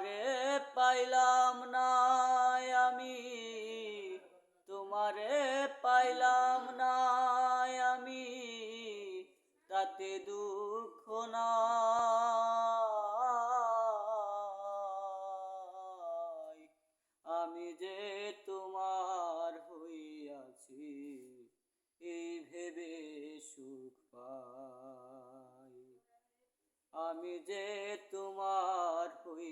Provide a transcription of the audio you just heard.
তোমারে পাইলাম না আমি, তোমারে পাইলাম না আমি, তাতে দুঃখ নাই। আমি যে তোমার হইয়াছি, এই ভেবে সুখ পাই। আমি যে তোমার এই